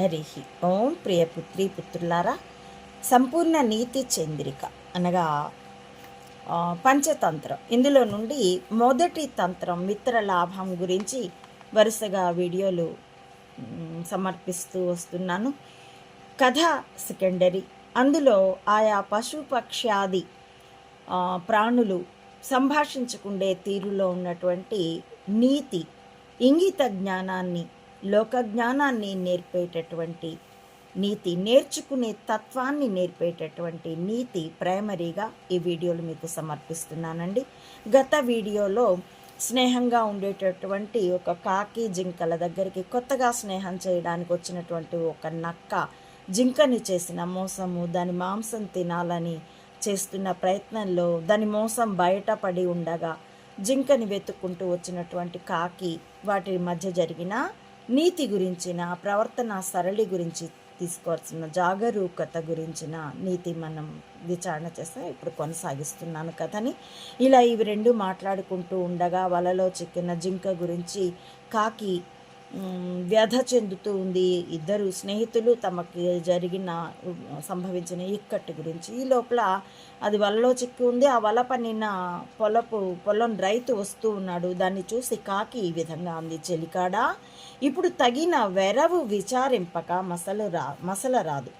హరి ఓం ప్రియ పుత్రి పుత్రులారా సంపూర్ణ నీతి చంద్రిక అనగా పంచతంత్రం. ఇందులో నుండి మొదటి తంత్రం మిత్ర లాభం గురించి వరుసగా వీడియోలు సమర్పిస్తూ వస్తున్నాను. కథ సెకండరీ. అందులో ఆయా పశు పక్ష్యాది ప్రాణులు సంభాషించుకుండే తీరులో ఉన్నటువంటి నీతి ఇంగిత జ్ఞానాన్ని లోక జ్ఞానాన్ని నేర్పేటటువంటి నీతి నేర్చుకునే తత్వాన్ని నేర్పేటటువంటి నీతి ప్రైమరీగా ఈ వీడియోలు మీకు సమర్పిస్తున్నానండి. గత వీడియోలో స్నేహంగా ఉండేటటువంటి ఒక కాకి జింకల దగ్గరికి కొత్తగా స్నేహం చేయడానికి వచ్చినటువంటి ఒక నక్క జింకని చేసిన మోసము దాని మాంసం తినాలని చేస్తున్న ప్రయత్నంలో దాని మోసం బయటపడి ఉండగా జింకని వెతుక్కుంటూ వచ్చినటువంటి కాకి వాటి మధ్య జరిగిన నీతి గురించిన ప్రవర్తన సరళి గురించి తీసుకోవాల్సిన జాగరూకత గురించిన నీతి మనం విచారణ చేస్తాం ఇప్పుడు కొనసాగిస్తున్నాను కథని. ఇలా ఇవి రెండు మాట్లాడుకుంటూ ఉండగా వలలో చిక్కిన జింక గురించి కాకి వ్యధ చెందుతూ ఉంది. ఇద్దరు స్నేహితులు తమకి జరిగిన సంభవించిన ఇక్కట్టు గురించి. ఈ లోపల అది వలలో చిక్కి ఉంది. ఆ వల పన్నిన పొలపు పొలం రైతు వస్తూ ఉన్నాడు. దాన్ని చూసి కాకి ఈ విధంగా అంది. చెలికాడా ఇప్పుడు తగిన వెరవు విచారింపక మసలు రా మసల రాదు.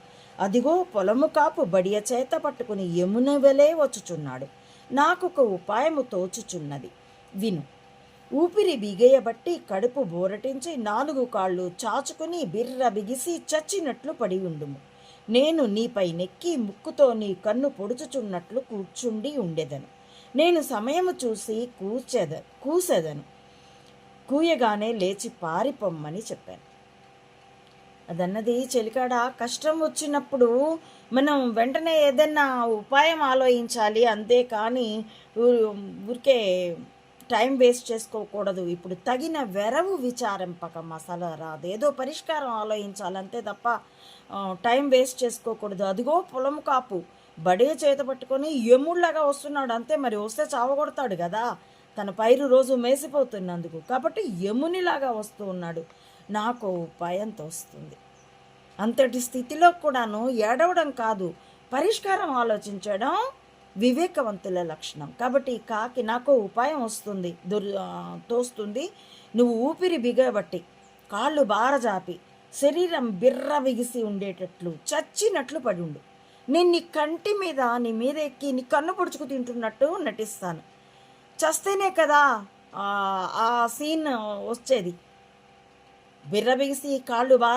అదిగో పొలము కాపు బడియ చేత పట్టుకుని యమున వెలే వచ్చుచున్నాడు. నాకొక ఉపాయము తోచుచున్నది. విను ఊపిరి బిగయబట్టి కడుపు బోరటించి నాలుగు కాళ్ళు చాచుకుని బిర్ర బిగిసి చచ్చినట్లు పడి ఉండుము. నేను నీపై నెక్కి ముక్కుతో నీ కన్ను పొడుచుచున్నట్లు కూర్చుండి ఉండెదను. నేను సమయము చూసి కూర్చెద కూసెదను. కూయగానే లేచి పారిపోమ్మని చెప్పాను. అదన్నది చెలికాడ కష్టం వచ్చినప్పుడు మనం వెంటనే ఏదైనా ఉపాయం ఆలోచించాలి అంతేకాని ఊరికే టైం వేస్ట్ చేసుకోకూడదు. ఇప్పుడు తగిన వెరవు విచారింపక మసాలా రాదు. ఏదో పరిష్కారం ఆలోచించాలంతే తప్ప టైం వేస్ట్ చేసుకోకూడదు. అదిగో పొలం కాపు. బడే చేత పట్టుకొని ఎముళ్ళగా వస్తున్నాడు. అంతే మరి వస్తే చావగొడతాడు కదా. తన పైరు రోజు మేసిపోతున్నందుకు. కాబట్టి యమునిలాగా వస్తూ ఉన్నాడు. నాకు ఉపాయం తోస్తుంది. అంతటి స్థితిలో కూడాను ఏడవడం కాదు. పరిష్కారం ఆలోచించడం వివేకవంతుల లక్షణం. కాబట్టి కాకి నాకు ఉపాయం వస్తుంది. దుర్ తోస్తుంది. నువ్వు ఊపిరి బిగబట్టి కాళ్ళు బారజాపి శరీరం బిర్ర బిగిసి ఉండేటట్లు చచ్చినట్లు పడి ఉండు నేను నీ కంటి మీద నీ మీద ఎక్కి నీ కన్ను పొడుచుకు తింటున్నట్టు నటిస్తాను. చస్తేనే కదా ఆ సీన్ వచ్చేది. బిర్ర బిగిసి కాళ్ళు బార